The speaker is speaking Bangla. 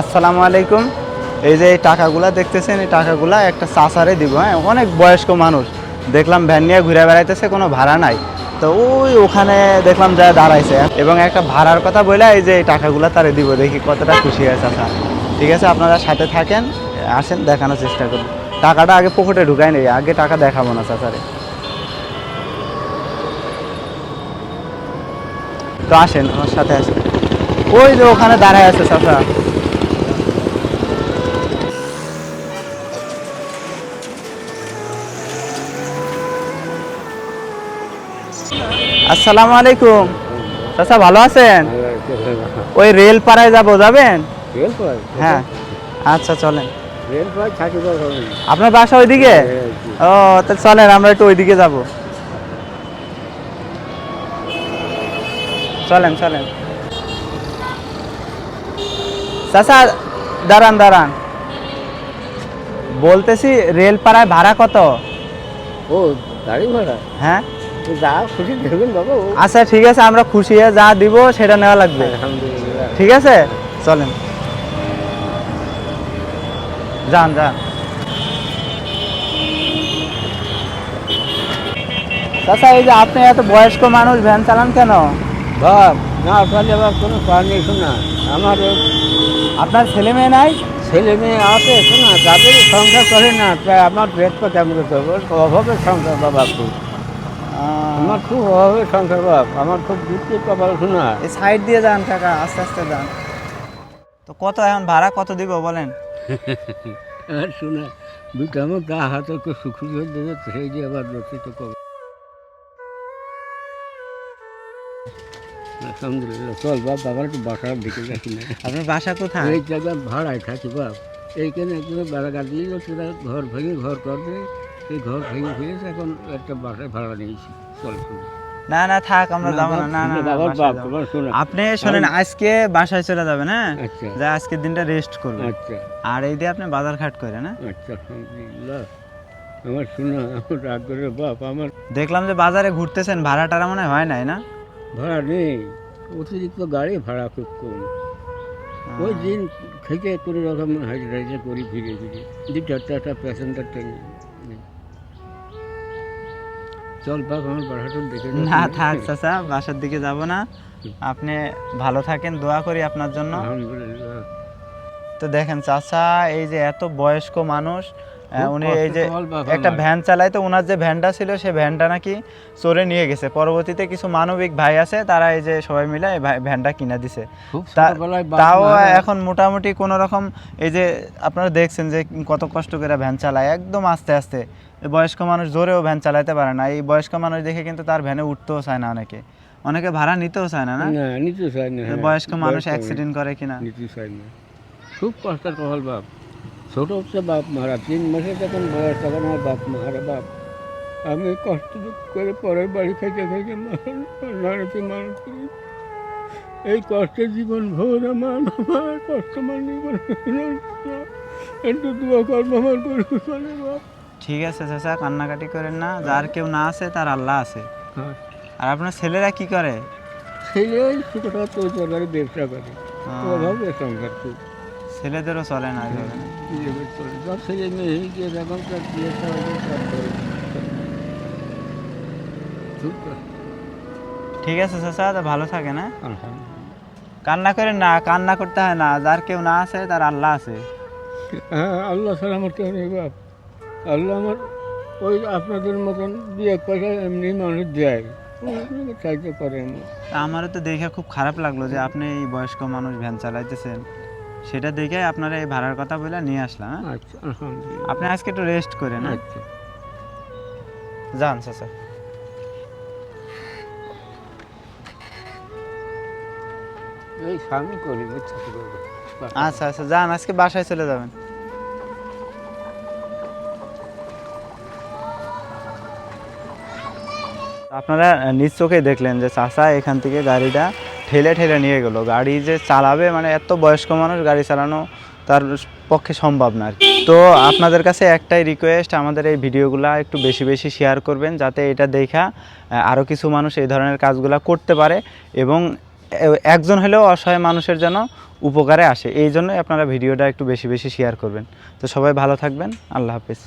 আসসালামু আলাইকুম। এই যে এই টাকাগুলা দেখতেছেন, এই টাকাগুলা একটা চাষারে দিব হ্যাঁ? অনেক বয়স্ক মানুষ। দেখলাম ভ্যান নিয়ে ঘুরে বেড়াইতেছে, কোনো ভাড়া নাই। তো ওই ওখানে দেখলাম যা দাঁড়াইছে। এবং একটা ভাড়ার কথা বলে, এই যে এই টাকাগুলা তারে দিব, দেখি কতটা খুশি হয় চাষা ঠিক আছে, আপনারা সাথে থাকেন, আসেন, দেখানোর চেষ্টা করুন টাকাটা আগে পকেটে ঢুকাই নেই, আগে টাকা দেখাবো না চাচারে। তো আসেন, আমার সাথে আসেন। ওই যে ওখানে দাঁড়ায় আছে চাচা। আসসালামু আলাইকুম। চাচা ভালো আছেন? ওই রেল পাড়ায় যাব যাবেন? হ্যাঁ। আচ্ছা চলেন। আপনার বাসা ওইদিকে? ও তা চলেন আমরা একটু ওইদিকে যাব। চলেন চলেন। চাচা দাঁড়ান দাঁড়ান। বলতেছি রেল পাড়ায় ভাড়া কত? ও গাড়ি ভাড়া? হ্যাঁ। যা খুশি বাবা আচ্ছা ঠিক আছে আমরা খুশি হয়ে যা দিব সেটা নেওয়া লাগবে। আলহামদুলিল্লাহ। ঠিক আছে? চলেন। যান যান। চাচা এই যে আপনি এত বয়স্ক মানুষ ভ্যান চালান কেন? বাপ না তাহলে বাপ কোনো পারমিশন না আমার আপনার ছেলে মেয়ে নাই? ছেলে মেয়ে আছে শোনা তাদের সংসার করে না তাই আমার পেট পা কেমন করব অভাবের সংসার বাবা খুব। আমার খুব অভাবের সংসার বাপ আমার খুব দুঃখের কপাল শোনা এই সাইড দিয়ে যান কাকা আস্তে আস্তে যান। তো কত এখন ভাড়া কত দিব বলেন? আর শোনা দুটো আমার গা হাতে সুখী দেবে সেই যে আবার রচিত কবে। আলহামদুলিল্লাহ চল বাপ বাবার একটু বাসার দিকে যাচ্ছি না। আপনার বাসা কোথায়? এই ভাড়ায় থাকি বাপ। এইখানে একজন বেড়া গাড়ি ঘর ভেঙে ঘর করবে সেই ঘর ভেঙে ফিরেছে এখন একটা বাসায় ভাড়া নিয়েছি। চল না না থাক আমরা যাব না না না, না আপনি শোনেন আজকে বাসায় চলে যাবেন হ্যাঁ? আচ্ছা। যা আজকের দিনটা রেস্ট করবেন আচ্ছা। আর এই দিয়ে আপনি বাজার ঘাট করেন হ্যাঁ? আচ্ছা আমার শোনা আমার রাগ করে বাপ আমার দেখলাম যে বাজারে ঘুরতেছেন ভাড়া টাড়া মনে হয় নাই না? ভাড়া নেই। অতিরিক্ত গাড়ি ভাড়া খুব কম। ওই দিন থেকে কোনো রকম হাজিরা করি ফিরে ফিরে দু চার চারটা প্যাসেঞ্জার ট্রেন চল বাপ আমার বাসাটার দিকে না থাক চাচা বাসার দিকে যাব না। আপনি ভালো থাকেন দোয়া করি আপনার জন্য। তো দেখেন চাচা এই যে এত বয়স্ক মানুষ উনি এই যে একটা ভ্যান চালায় তো ওনার যে ভ্যানটা ছিল সে ভ্যানটা নাকি চোরে নিয়ে গেছে। পরবর্তীতে কিছু মানবিক ভাই আছে তারা এই যে সবাই মিলে এই ভ্যানটা কিনা দিছে। তাও এখন মোটামুটি কোনো রকম এই যে আপনারা দেখছেন যে কত কষ্ট করে ভ্যান চালায় একদম আস্তে আস্তে। বয়স্ক মানুষ জোরেও ভ্যান চালাতে পারে না। এই বয়স্ক মানুষ দেখে কিন্তু তার ভ্যানে উঠতেও চায় না অনেকে। অনেকে ভাড়া নিতেও চায় না না? না নিতে চাই না হ্যাঁ। বয়স্ক মানুষ অ্যাক্সিডেন্ট করে কিনা। নিতে চাই না। খুব কষ্টের কপাল বাপ। ছোট হচ্ছে বাপ মারা তিন মাসে যখন বয়স তখন আমার বাপ মারা বাপ। আমি কষ্ট করে পরের বাড়ি থেকে থেকে নাড়াতে মানুষ করি। এই কষ্টের জীবন ভোর আমার আমার কষ্ট মানি একটু দোয়া করব আমার গরিব বাপ। ঠিক আছে চাচা কান্নাকাটি করেন না। যার কেউ না আছে তার আল্লাহ আছে। আর আপনার ছেলেরা কি করে? ছেলে ওই ছোটো তো ব্যবসা করে। অভাবে সংসার ছেলেদেরও চলে না এইভাবে। এইভাবে সব ছেলে মেয়ে গিয়ে এখন তার সব করে। ঠিক আছে চাচা তা ভালো থাকে না কান্না করে না কান্না করতে হয় না যার কেউ না আছে তার আল্লাহ আছে। হ্যাঁ আল্লাহ ছাড়া আমার কেউ নেই বাপ। আল্লাহ আমার ওই আপনাদের মতন এক পয়সা এমনি মানুষ দেয় চাইতে পারে আমার। আমারও তো দেখে খুব খারাপ লাগল যে আপনি এই বয়স্ক মানুষ ভ্যান চালাইতেছেন। সেটা দেখে আপনারা এই ভাড়ার কথা বলে নিয়ে আসলাম হ্যাঁ? আচ্ছা আলহামদুলিল্লাহ আপনি আজকে একটু রেস্ট করেন হ্যাঁ? আচ্ছা যান চাচা এই স্বামী করি বুঝছ কি করব? আচ্ছা আচ্ছা যান আজকে বাসায় চলে যাবেন আপনারা নিজ চোখে দেখলেন যে চাচা এখান থেকে গাড়িটা ঠেলে ঠেলে নিয়ে গেলো। গাড়ি যে চালাবে মানে এত বয়স্ক মানুষ গাড়ি চালানো তার পক্ষে সম্ভব না তো আপনাদের কাছে একটাই রিকোয়েস্ট আমাদের এই ভিডিওগুলো একটু বেশি বেশি শেয়ার করবেন, যাতে এটা দেখা আরও কিছু মানুষ এই ধরনের কাজগুলো করতে পারে এবং একজন হলেও অসহায় মানুষের যেন উপকারে আসে। এই জন্যই আপনারা ভিডিওটা একটু বেশি বেশি শেয়ার করবেন। তো সবাই ভালো থাকবেন। আল্লাহ হাফিজ।